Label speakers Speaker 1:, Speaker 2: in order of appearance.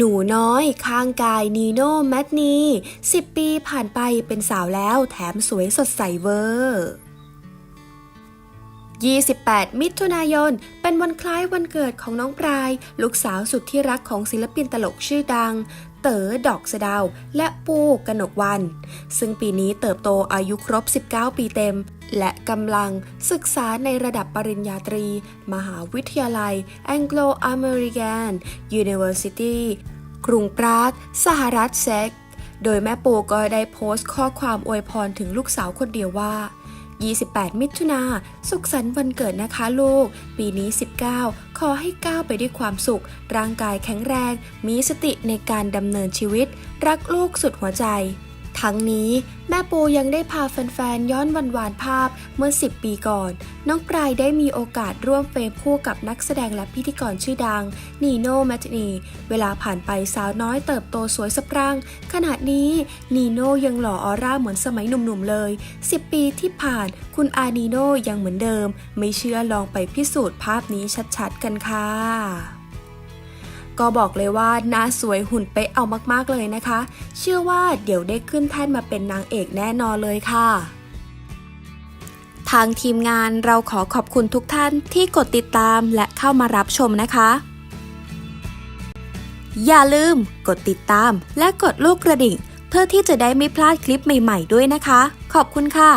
Speaker 1: หนูน้อยข้างกายนีโน่แมทนี10 ปีผ่านไปเป็นสาวแล้วแถมสวยสดใสเวอร์28 มิถุนายน เป็นวันคล้ายวันเกิดของน้องปลาย ลูกสาวสุดที่รักของศิลปินตลกชื่อดัง เต๋อ ดอกสะดาว และปูกนกวัน ซึ่งปีนี้เติบโตอายุครบ 19 ปีเต็ม และกำลังศึกษาในระดับปริญญาตรี มหาวิทยาลัย Anglo American University กรุงปรากสหรัฐเซ็ก โดยแม่ปูก็ได้โพสต์ข้อความอวยพรถึงลูกสาวคนเดียวว่า 28 มิถุนาสุขสันต์วันเกิดนะคะลูก ปีนี้ 19 ขอให้ก้าวไปด้วยความสุข ร่างกายแข็งแรง มีสติในการดำเนินชีวิต รักลูกสุดหัวใจ ทั้งนี้แม่ปูยังได้พาแฟนๆย้อนวันวานภาพเมื่อ 10 ปีก่อน น้องปลายได้มีโอกาสร่วมเฟรมคู่กับนักแสดงและพิธีกรชื่อดัง นีโน่แมทนี เวลาผ่านไปสาวน้อยเติบโตสวยสะพรั่งขณะนี้นีโน่ยังหล่อออร่าเหมือนสมัยหนุ่มๆเลย 10 ปีที่ผ่านคุณอานีโน่ยังเหมือนเดิม ไม่เชื่อลองไปพิสูจน์ภาพนี้ชัดๆกันค่ะ ก็บอกเลยว่าหน้าสวยหุ่นเป๊ะเอามากๆเลยนะคะ เชื่อว่าเดี๋ยวได้ขึ้นแท่นมาเป็นนางเอกแน่นอนเลยค่ะ ทางทีมงานเราขอขอบคุณทุกท่านที่กดติดตามและเข้ามารับชมนะคะ อย่าลืมกดติดตามและกดลูกกระดิ่ง เพื่อที่จะได้ไม่พลาดคลิปใหม่ ๆ ด้วยนะคะ ขอบคุณค่ะ